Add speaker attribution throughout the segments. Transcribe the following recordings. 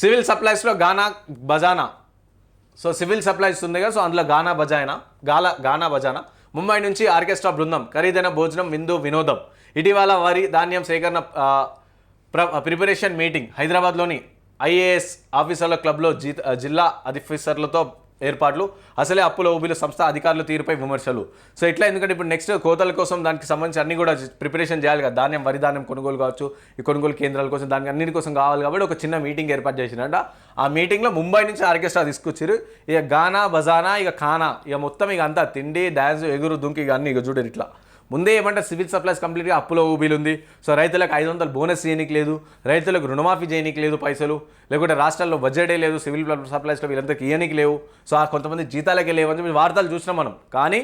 Speaker 1: Civil సప్లైస్లో గానా బజానా. సో సివిల్ సప్లైస్ ఉంది కదా సో అందులో గానా బజానా గాలా గానా బజానా. ముంబై నుంచి ఆర్కెస్ట్రా బృందం ఖరీదైన భోజనం విందు వినోదం. ఇటీవల వరి ధాన్యం సేకరణ ప్ర ప్రిపరేషన్ మీటింగ్ హైదరాబాద్లోని ఐఏఎస్ ఆఫీసర్ల క్లబ్లో జిల్లా ఆఫీసర్లతో ఏర్పాట్లు. అసలే అప్పుల ఊబిలో సంస్థ అధికారుల తీరుపై విమర్శలు. సో ఇట్లా ఎందుకంటే ఇప్పుడు నెక్స్ట్ కోతల కోసం దానికి సంబంధించి అన్ని కూడా ప్రిపరేషన్ చేయాలి కదా. ధాన్యం వరి ధాన్యం కొనుగోలు కావచ్చు ఈ కొనుగోలు కేంద్రాల కోసం దానికి అన్నిటి కోసం కావాలి కాబట్టి ఒక చిన్న మీటింగ్ ఏర్పాటు చేసినట్ట ఆ మీటింగ్లో ముంబై నుంచి ఆర్కెస్ట్రా తీసుకొచ్చారు. ఇక గానా బజానా ఇక ఖానా. ఇక మొత్తం ఇక అంతా తిండి డ్యాన్స్ ఎగురు దుంకి ఇక అన్ని ఇక చూడరు ఇట్లా. ముందే ఏమంటే సివిల్ సప్లైస్ కంప్లీట్గా అప్పులో ఊబీలు ఉంది సో రైతులకు ఐదు వందలు బోనస్ చేయనికి లేదు రైతులకు రుణమాఫీ చేయనికి లేదు పైసలు లేకుంటే రాష్ట్రాల్లో బడ్జెటే లేదు సివిల్ సప్లైస్లో వీళ్ళందరికీ ఇయ్యనికి లేవు. సో ఆ కొంతమంది జీతాలకే లేవు అని వార్తలు చూసినాం మనం. కానీ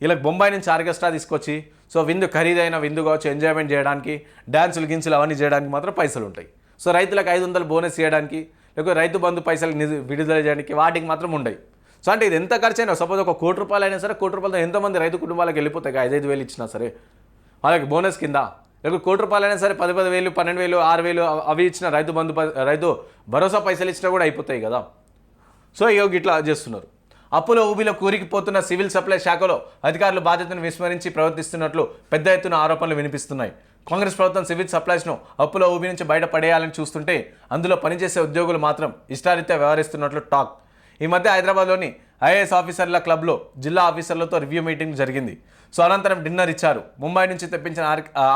Speaker 1: వీళ్ళకి బొంబాయి నుంచి ఆర్కెస్ట్రా తీసుకొచ్చి సో విందు ఖరీదైన విందు కావచ్చు ఎంజాయ్మెంట్ చేయడానికి డ్యాన్సులు గించులు అవన్నీ చేయడానికి మాత్రం పైసలు ఉంటాయి. సో రైతులకు ఐదు వందలు బోనస్ చేయడానికి లేకపోతే రైతు బంధు పైసలు విడుదల చేయడానికి వాటికి మాత్రం ఉండవు సో అంటే ఇది ఎంత ఖర్చు అయినా సపోజ్ ఒక కోటి రూపాయలు అయినా సరే కోటి రూపాయలతో ఎంతమంది రైతు కుటుంబాలకు వెళ్ళిపోతాయి ఐదైదు వేలు ఇచ్చినా సరే. వాళ్ళకి బోనస్ కింద. లేకపోతే కోటి రూపాయలు అయినా సరే పది పది వేలు పన్నెండు వేలు ఆరు వేలు అవి- అవి ఇచ్చిన రైతు బంధు రైతు భరోసా పైసలు ఇచ్చినా కూడా అయిపోతాయి కదా. సో ఇక ఇట్లా చేస్తున్నారు. అప్పుల ఊబిలో కూరికిపోతున్న సివిల్ సప్లై శాఖలో అధికారులు బాధ్యతను విస్మరించి ప్రవర్తిస్తున్నట్లు పెద్ద ఎత్తున ఆరోపణలు వినిపిస్తున్నాయి. కాంగ్రెస్ ప్రభుత్వం సివిల్ సప్లైస్ను అప్పుల ఊబి నుంచి బయటపడేయాలని చూస్తుంటే అందులో పనిచేసే ఉద్యోగులు మాత్రం ఇష్టారీత్యా వ్యవహరిస్తున్నట్లు టాక్. ఈ మధ్య హైదరాబాద్లోని ఐఏఎస్ ఆఫీసర్ల క్లబ్లో జిల్లా ఆఫీసర్లతో రివ్యూ మీటింగ్ జరిగింది. సో అనంతరం డిన్నర్ ఇచ్చారు. ముంబై నుంచి తెప్పించిన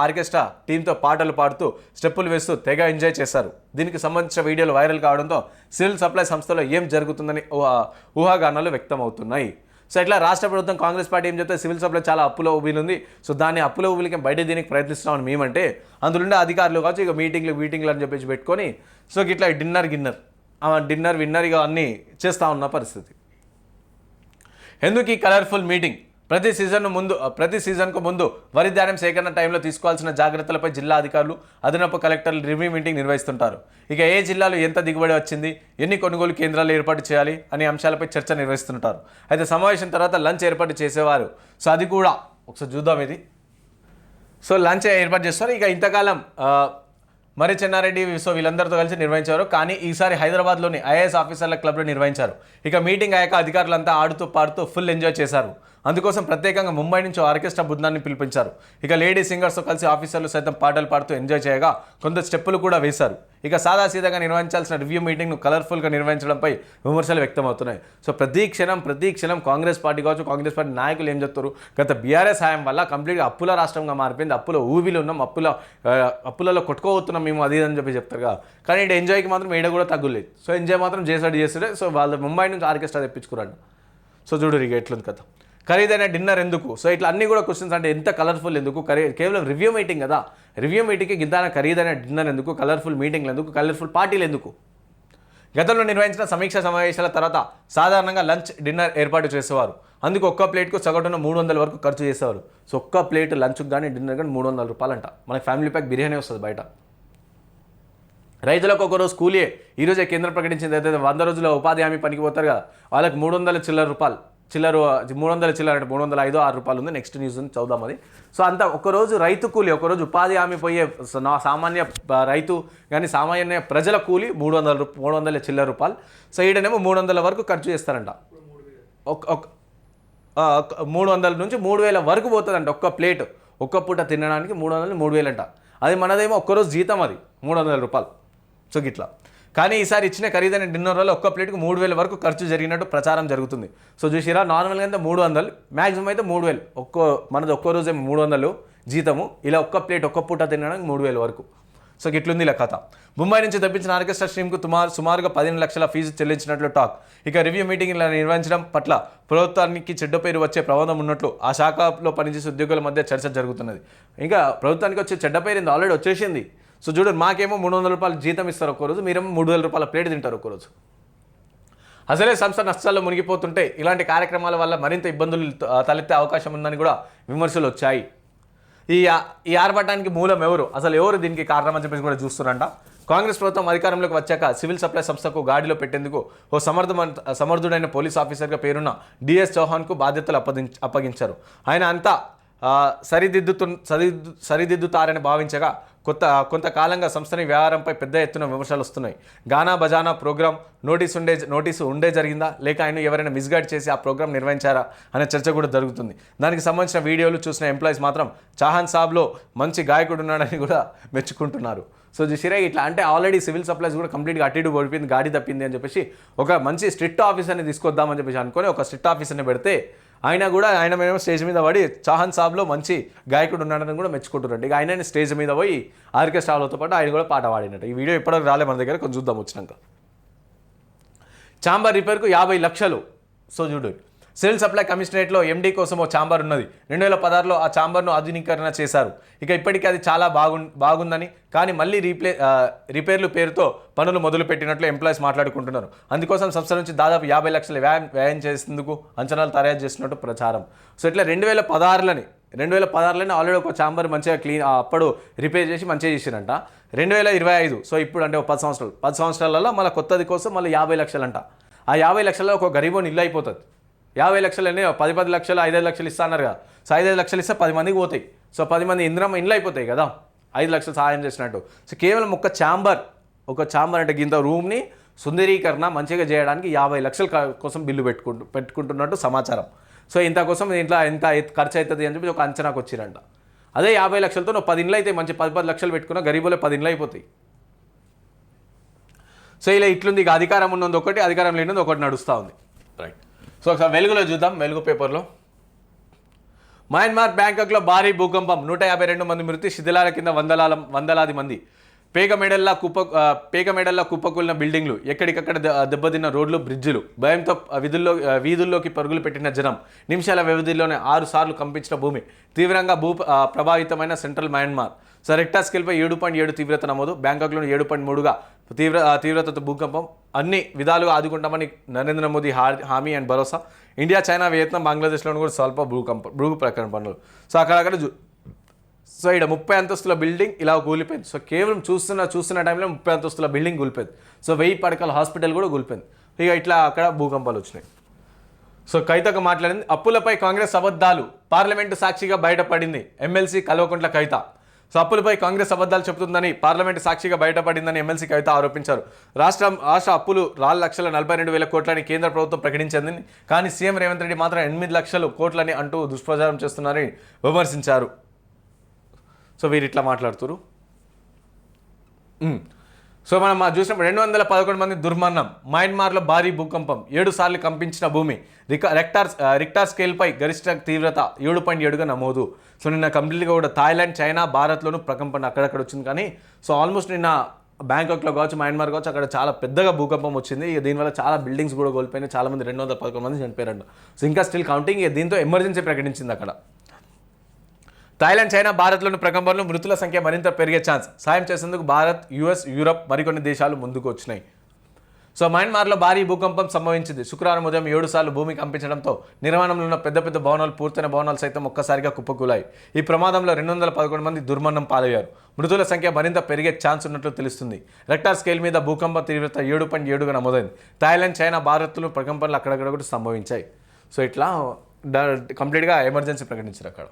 Speaker 1: ఆర్కెస్ట్రా టీంతో పాటలు పాడుతూ స్టెప్పులు వేస్తూ తెగ ఎంజాయ్ చేశారు. దీనికి సంబంధించిన వీడియోలు వైరల్ కావడంతో సివిల్ సప్లై సంస్థలో ఏం జరుగుతుందని ఊహాగానాలు వ్యక్తమవుతున్నాయి. సో ఇట్లా రాష్ట్ర ప్రభుత్వం కాంగ్రెస్ పార్టీ ఏం చెప్తే సివిల్ సప్లై చాలా అప్పులో ఊబిలు ఉంది సో దాన్ని అప్పులో ఊబిలికి బయట దీనికి ప్రయత్నిస్తామని మేమంటే అందులో అధికారులు కావచ్చు ఇక మీటింగ్లు మీటింగ్లు అని చెప్పేసి పెట్టుకొని సో ఇట్లా డిన్నర్ గిన్నర్. డిన్నర్ విన్నర్ ఇక అన్నీ చేస్తూ ఉన్న పరిస్థితి. ఎందుకు ఈ కలర్ఫుల్ మీటింగ్? ప్రతి సీజన్ ముందు ప్రతి సీజన్కు ముందు వరి ధాన్యం సేకరణ టైంలో తీసుకోవాల్సిన జాగ్రత్తలపై జిల్లా అధికారులు అదనపు కలెక్టర్లు రివ్యూ మీటింగ్ నిర్వహిస్తుంటారు. ఇక ఏ జిల్లాలో ఎంత దిగుబడి వచ్చింది ఎన్ని కొనుగోలు కేంద్రాలు ఏర్పాటు చేయాలి అనే అంశాలపై చర్చ నిర్వహిస్తుంటారు. అయితే సమావేశం తర్వాత లంచ్ ఏర్పాటు చేసేవారు. సో అది కూడా ఒకసారి చూద్దాం ఇది. సో లంచ్ ఏర్పాటు చేస్తారు. ఇక ఇంతకాలం మరి చెన్నారెడ్డి సో వీళ్ళందరితో కలిసి నిర్వహించారు. కానీ ఈసారి హైదరాబాద్లోని ఐఏఎస్ ఆఫీసర్ల క్లబ్లో నిర్వహించారు. ఇక మీటింగ్ అయ్యాక అధికారులంతా ఆడుతూ పాడుతూ ఫుల్ ఎంజాయ్ చేశారు. అందుకోసం ప్రత్యేకంగా ముంబై నుంచి ఆర్కెస్ట్రా బృందాన్ని పిలిపించారు. ఇక లేడీ సింగర్స్తో కలిసి ఆఫీసర్లు సైతం పాటలు పాడుతూ ఎంజాయ్ చేయగా కొంత స్టెప్పులు కూడా వేశారు. ఇక సాదాసీదాగా నిర్వహించాల్సిన రివ్యూ మీటింగ్ను కలర్ఫుల్గా నిర్వహించడంపై విమర్శలు వ్యక్తమవుతున్నాయి. సో ప్రతి క్షణం ప్రతి క్షణం కాంగ్రెస్ పార్టీ కావచ్చు కాంగ్రెస్ పార్టీ నాయకులు ఏం చెప్తారు? గత బీఆర్ఎస్ హాయం వల్ల కంప్లీట్గా అప్పుల రాష్ట్రంగా మారిపోయింది. అప్పులో ఊబిలో ఉన్నాం అప్పుల అప్పులలో కొట్టుకోబోతున్నాం మేము అది ఇది అని చెప్పి చెప్తారు కదా. కానీ ఇటు ఎంజాయ్కి మాత్రం ఏడ కూడా తగ్గులేదు. సో ఎంజాయ్ మాత్రం చేసాడు చేస్తుండే సో వాళ్ళు ముంబై నుంచి ఆర్కెస్ట్రా తెప్పించుకురండి. సో చూడు ఇక ఎట్లుంది కథ. ఖరీదైన డిన్నర్ ఎందుకు? సో ఇట్లా అన్ని కూడా క్వశ్చన్స్ అంటే ఎంత కలర్ఫుల్ ఎందుకు? ఖరీ కేవలం రివ్యూ మీటింగ్ కదా? రివ్యూ మీటింగ్కి గింతాన ఖరీదైన డిన్నర్ ఎందుకు? కలర్ఫుల్ మీటింగ్లు ఎందుకు? కలర్ఫుల్ పార్టీలు ఎందుకు? గతంలో నిర్వహించిన సమీక్ష సమావేశాల తర్వాత సాధారణంగా లంచ్ డిన్నర్ ఏర్పాటు చేసేవారు. అందుకు ఒక్క ప్లేట్కు సగటున మూడు వందల వరకు ఖర్చు చేసేవారు. సో ఒక్క ప్లేట్ లంచ్కి కానీ డిన్నర్ కానీ మూడు వందల రూపాయలంట. మనకి ఫ్యామిలీ ప్యాక్ బిర్యానీ వస్తుంది బయట. రైతులకు ఒక రోజు కూలియే ఈరోజే కేంద్రం ప్రకటించింది. అయితే వంద రోజుల ఉపాధి హామీ పనికి పోతారు కదా వాళ్ళకి మూడు వందల చిల్లర రూపాయలు. చిల్లరు మూడు వందల చిల్లర అంటే మూడు వందల ఐదు ఆరు రూపాయలు ఉంది. నెక్స్ట్ న్యూస్ చదుదాం అది. సో అంతా ఒకరోజు రైతు కూలి ఒకరోజు ఉపాధి హామీ పోయే నా సామాన్య రైతు కానీ సామాన్య ప్రజల కూలి మూడు వందల మూడు వందల చిల్లర రూపాయలు. సో ఈడనేమో మూడు వందల వరకు ఖర్చు చేస్తారంట. ఒక ఒక మూడు వందల నుంచి మూడు వేల వరకు పోతుందంట ఒక్క ప్లేట్. ఒక్క పూట తినడానికి మూడు వందలు మూడు వేలంట. అది మనదేమో ఒక్కరోజు జీతం అది మూడు వందల రూపాయలు. సో గిట్లా. కానీ ఈసారి ఇచ్చిన ఖరీదైన డిన్నర్ వల్ల ఒక్క ప్లేట్కి మూడు వేల వరకు ఖర్చు జరిగినట్టు ప్రచారం జరుగుతుంది. సో చూసిరా నార్మల్గా అయితే మూడు వందలు మ్యాక్సిమం అయితే మూడు వేలు. ఒక్కో మనది ఒక్కో రోజే మూడు వందలు జీతము. ఇలా ఒక్క ప్లేట్ ఒక్క పూట తినడానికి మూడు వేల వరకు. సో ఇట్లుంది ఇలా కథ. ముంబై నుంచి తప్పించిన ఆర్కెస్ట్రా స్ట్రీమ్కు సుమారు సుమారుగా పదిహేను లక్షల ఫీజు చెల్లించినట్లు టాక్. ఇక రివ్యూ మీటింగ్ ఇలా నిర్వహించడం పట్ల ప్రభుత్వానికి చెడ్డ పేరు వచ్చే ప్రమాదం ఉన్నట్లు ఆ శాఖలో పనిచేసే ఉద్యోగుల మధ్య చర్చ జరుగుతున్నది. ఇంకా ప్రభుత్వానికి వచ్చే చెడ్డ పేరు ఆల్రెడీ వచ్చేసింది. సో చూడండి మాకేమో మూడు వందల రూపాయలు జీతం ఇస్తారు ఒక్కరోజు మీరేమో మూడు వేల రూపాయల ప్లేట్ తింటారు ఒక్కరోజు. అసలే సంస్థ నష్టాల్లో మునిగిపోతుంటే ఇలాంటి కార్యక్రమాల వల్ల మరింత ఇబ్బందులు తలెత్తే అవకాశం ఉందని కూడా విమర్శలు వచ్చాయి. ఈ ఈ ఆర్భటానికి మూలం ఎవరు? అసలు ఎవరు దీనికి కారణం అని చెప్పేసి కూడా చూస్తున్నారంట. కాంగ్రెస్ ప్రభుత్వం అధికారంలోకి వచ్చాక సివిల్ సప్లై సంస్థకు గాడిలో పెట్టేందుకు ఓ సమర్థమంత సమర్థుడైన పోలీస్ ఆఫీసర్గా పేరున్న డిఎస్ చౌహాన్కు బాధ్యతలు అప్పదించ అప్పగించారు. ఆయన అంతా సరిదిద్దుతు సరిదిద్దు సరిదిద్దుతారని భావించగా కొత్త కొంతకాలంగా సంస్థని వ్యవహారంపై పెద్ద ఎత్తున విమర్శలు వస్తున్నాయి. గానా బజానా ప్రోగ్రామ్ నోటీస్ ఉండే నోటీసు ఉండే జరిగిందా? లేక ఆయన ఎవరైనా మిస్గైడ్ చేసి ఆ ప్రోగ్రామ్ నిర్వహించారా? అనే చర్చ కూడా జరుగుతుంది. దానికి సంబంధించిన వీడియోలు చూసిన ఎంప్లాయీస్ మాత్రం చాహన్ సాబ్లో మంచి గాయకుడు ఉన్నాడని కూడా మెచ్చుకుంటున్నారు. సో చూసిరా ఇట్లా అంటే ఆల్రెడీ సివిల్ సప్లైస్ కూడా కంప్లీట్గా అటు ఇటు పడిపోయింది గాడి తప్పింది అని చెప్పేసి ఒక మంచి స్ట్రిక్ట్ ఆఫీసర్ని తీసుకొద్దామని చెప్పేసి అనుకొని ఒక స్ట్రిక్ట్ ఆఫీసర్ని పెడితే ఆయన కూడా ఆయన మేము స్టేజ్ మీద పడి చాహన్ సాబ్లో మంచి గాయకుడు ఉన్నాడని కూడా మెచ్చుకుంటున్నాడు. ఇక ఆయన స్టేజ్ మీద పోయి ఆర్కెస్ట్రాలతో పాటు ఆయన కూడా పాట పాడినట్టు. ఈ వీడియో ఇప్పటివరకు రాలే మన దగ్గర కొంచెం చూద్దాం వచ్చినాక. చాంబర్ రిపేర్కు యాభై లక్షలు. సో చూడు సివిల్ సప్లై కమిషనరేట్లో ఎండీ కోసం ఓ చాంబర్ ఉన్నది. రెండు వేల పదహారులో ఆ చాంబర్ను ఆధునీకరణ చేశారు. ఇక ఇప్పటికీ అది చాలా బాగు బాగుందని కానీ మళ్ళీ రీప్లే రిపేర్లు పేరుతో పనులు మొదలు పెట్టినట్లు ఎంప్లాయీస్ మాట్లాడుకుంటున్నారు. అందుకోసం సంస్థ నుంచి దాదాపు యాభై లక్షల వ్యయం వ్యయం చేసేందుకు అంచనాలు తయారు చేస్తున్నట్టు ప్రచారం. సో ఇట్లా రెండు వేల పదహారులని రెండు వేల పదహారులోనే ఆల్రెడీ ఒక చాంబర్ మంచిగా క్లీన్ అప్పుడు రిపేర్ చేసి మంచిగా చేసిరంట. రెండు వేల ఇరవై ఐదు సో ఇప్పుడు అంటే ఒక పది సంవత్సరాలు. పది సంవత్సరాలలో మళ్ళీ కొత్తది కోసం మళ్ళీ యాభై లక్షలంట. ఆ యాభై లక్షల్లో ఒక గరీబోని ఇల్లు అయిపోతుంది. యాభై లక్షలు అన్నీ పది పది లక్షలు ఐదైదు లక్షలు ఇస్తా అన్నారు కదా. సో ఐదైదు లక్షలు ఇస్తే పది మందికి పోతాయి. సో పది మంది ఇంద్రం ఇండ్లు అయిపోతాయి కదా. ఐదు లక్షలు సహాయం చేసినట్టు. సో కేవలం ఒక ఛాంబర్ ఒక ఛాంబర్ అంటే ఇంత రూమ్ని సుందరీకరణ మంచిగా చేయడానికి యాభై లక్షల కోసం బిల్లు పెట్టుకుంటు పెట్టుకుంటున్నట్టు సమాచారం. సో ఇంత కోసం ఇంట్లో ఎంత ఖర్చు అవుతుంది అని చెప్పి ఒక అంచనాకు వచ్చిరంట. అదే యాభై లక్షలతో నువ్వు పది ఇండ్లు అయితే మంచి పది పది లక్షలు పెట్టుకున్నా గరీబులే పది ఇండ్లు అయిపోతాయి. సో ఇలా ఇట్లుంది ఇక అధికారం ఉన్నది ఒకటి అధికారం లేనిది ఒకటి నడుస్తూ ఉంది. రైట్ సో ఒకసారి వెలుగులో చూద్దాం వెలుగు పేపర్లో. మయన్మార్ బ్యాంకాక్లో భారీ భూకంపం. నూట యాభై రెండు మంది మృతి శిథిలాల కింద వందలాల వందలాది మంది. పేక మెడల్లా కుప్ప ఆ, పేక మెడల్లా కుప్పకూలిన బిల్డింగ్లు ఎక్కడికక్కడ దెబ్బతిన్న రోడ్లు బ్రిడ్జిలు. భయంతో వీధుల్లో వీధుల్లోకి పరుగులు పెట్టిన జనం. నిమిషాల వ్యవధిలోనే ఆరు సార్లు కంపించిన భూమి. తీవ్రంగా భూ ప్రభావితమైన సెంట్రల్ మయన్మార్ సో రెక్టా స్కేల్పై ఏడు పాయింట్ ఏడు తీవ్రత నమోదు. బ్యాంకాక్లోని ఏడు పాయింట్ మూడుగా తీవ్ర తీవ్రతతో భూకంపం. అన్ని విధాలుగా ఆదుకుంటామని నరేంద్ర మోదీ హామీ and Bharosa. India China Vietnam బంగ్లాదేశ్లోనూ కూడా స్వల్ప భూకంపం భూ ప్రకరణ పనులు. సో అక్కడక్కడ సో ఇక్కడ ముప్పై అంతస్తుల బిల్డింగ్ ఇలా కూలిపోయింది. సో కేవలం చూస్తున్న చూస్తున్న టైంలో ముప్పై అంతస్తుల బిల్డింగ్ కూలిపోయింది. సో వెయ్యి పడకల హాస్పిటల్ కూడా కూలిపోయింది. ఇక ఇట్లా అక్కడ భూకంపాలు వచ్చినాయి. సో కవితకు మాట్లాడింది. అప్పులపై కాంగ్రెస్ అబద్ధాలు. పార్లమెంటు సాక్షిగా బయటపడింది. ఎమ్మెల్సీ కల్వకుంట్ల కవిత సో అప్పులపై కాంగ్రెస్ అబద్ధాలు చెబుతుందని పార్లమెంటు సాక్షిగా బయటపడిందని ఎమ్మెల్సీ కవిత ఆరోపించారు. రాష్ట్రం రాష్ట్ర అప్పులు నాలుగు లక్షల నలభై రెండు వేల కోట్లని కేంద్ర ప్రభుత్వం ప్రకటించింది కానీ సీఎం రేవంత్ రెడ్డి మాత్రం ఎనిమిది లక్షలు కోట్లని అంటూ దుష్ప్రచారం చేస్తున్నారని విమర్శించారు. సో వీరు ఇట్లా మాట్లాడుతున్నారు సో మనం చూసినప్పుడు రెండు వందల పదకొండు మంది దుర్మరణం మయన్మార్లో భారీ భూకంపం ఏడు సార్లు కంపించిన భూమి రిక రెక్టార్ రిక్టార్ స్కేల్పై గరిష్ట తీవ్రత ఏడు పాయింట్ ఏడుగా నమోదు. సో నిన్న కంప్లీట్గా కూడా థాయిలాండ్ చైనా భారత్లోనూ ప్రకంపన అక్కడక్కడ వచ్చింది కానీ సో ఆల్మోస్ట్ నిన్న బ్యాంకాక్లో కావచ్చు మయన్మార్ కావచ్చు అక్కడ చాలా పెద్దగా భూకంపం వచ్చింది. ఇక దీనివల్ల చాలా బిల్డింగ్స్ కూడా కోల్పోయినాయి. చాలా మంది రెండు వందల పదకొండు మంది చనిపోయారంట. సో ఇంకా స్టిల్ కౌంటింగ్ ఇక దీంతో ఎమర్జెన్సీ ప్రకటించింది అక్కడ. థాయిలాండ్ చైనా భారత్లోని ప్రకంపనలు మృతుల సంఖ్య మరింత పెరిగే ఛాన్స్. సాయం చేసేందుకు భారత్ యుఎస్ యూరప్ మరికొన్ని దేశాలు ముందుకు వచ్చినాయి సో మయన్మార్లో భారీ భూకంపం సంభవించింది. శుక్రవారం ఉదయం ఏడు సార్లు భూమి కంపించడంతో నిర్మాణంలో ఉన్న పెద్ద పెద్ద భవనాలు పూర్తయిన భవనాలు సైతం ఒక్కసారిగా కుప్పకూలాయి. ఈ ప్రమాదంలో రెండు వందల పదకొండు మంది దుర్మరణం పాలయ్యారు. మృతుల సంఖ్య మరింత పెరిగే ఛాన్స్ ఉన్నట్లు తెలుస్తుంది. రెక్టార్ స్కేల్ మీద భూకంప తీవ్రత ఏడు పాయింట్ ఏడుగా నమోదైంది. థాయిలాండ్ చైనా భారత్లు ప్రకంపనలు అక్కడక్కడ కూడా సంభవించాయి. సో ఇట్లా కంప్లీట్గా ఎమర్జెన్సీ ప్రకటించారు అక్కడ.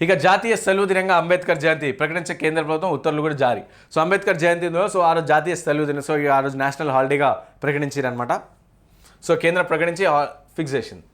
Speaker 1: ఇక జాతీయ సెలవు దినంగా అంబేద్కర్ జయంతి ప్రకటించే కేంద్ర ప్రభుత్వం ఉత్తర్వులు కూడా జారీ. సో అంబేద్కర్ జయంతి ఉందో సో ఆ రోజు జాతీయ సెలవు దినం సో ఆ రోజు నేషనల్ హాలిడేగా ప్రకటించారనమాట సో కేంద్రం ప్రకటించి ఫిక్స్ చేసింది